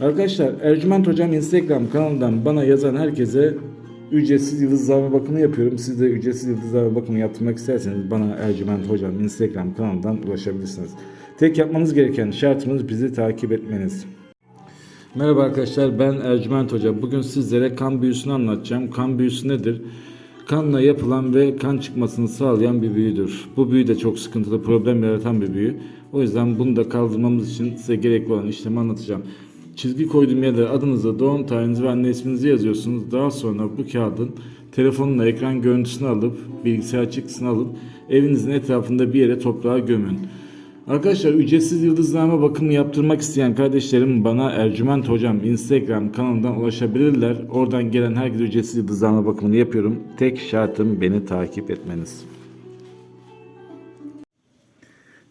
Arkadaşlar Ercüment Hocam Instagram kanalından bana yazan herkese ücretsiz yıldızlama bakımı yapıyorum. Siz de ücretsiz yıldızlama bakımı yaptırmak isterseniz bana Ercüment Hocam Instagram kanalından ulaşabilirsiniz. Tek yapmanız gereken şartımız bizi takip etmeniz. Merhaba arkadaşlar ben Ercüment Hoca. Bugün sizlere kan büyüsünü anlatacağım. Kan büyüsü nedir? Kanla yapılan ve kan çıkmasını sağlayan bir büyüdür. Bu büyü de çok sıkıntılı, problem yaratan bir büyü. O yüzden bunu da kaldırmamız için size gerekli olan işlemi anlatacağım. Çizgi koyduğum yerlere adınızı, doğum tarihinizi ve anne isminizi yazıyorsunuz. Daha sonra bu kağıdın telefonla ekran görüntüsünü alıp, bilgisayar çıktısını alıp evinizin etrafında bir yere toprağa gömün. Arkadaşlar ücretsiz yıldızlama bakımı yaptırmak isteyen kardeşlerim bana Ercüment Hocam Instagram kanalından ulaşabilirler. Oradan gelen herkese ücretsiz yıldızlama bakımını yapıyorum. Tek şartım beni takip etmeniz.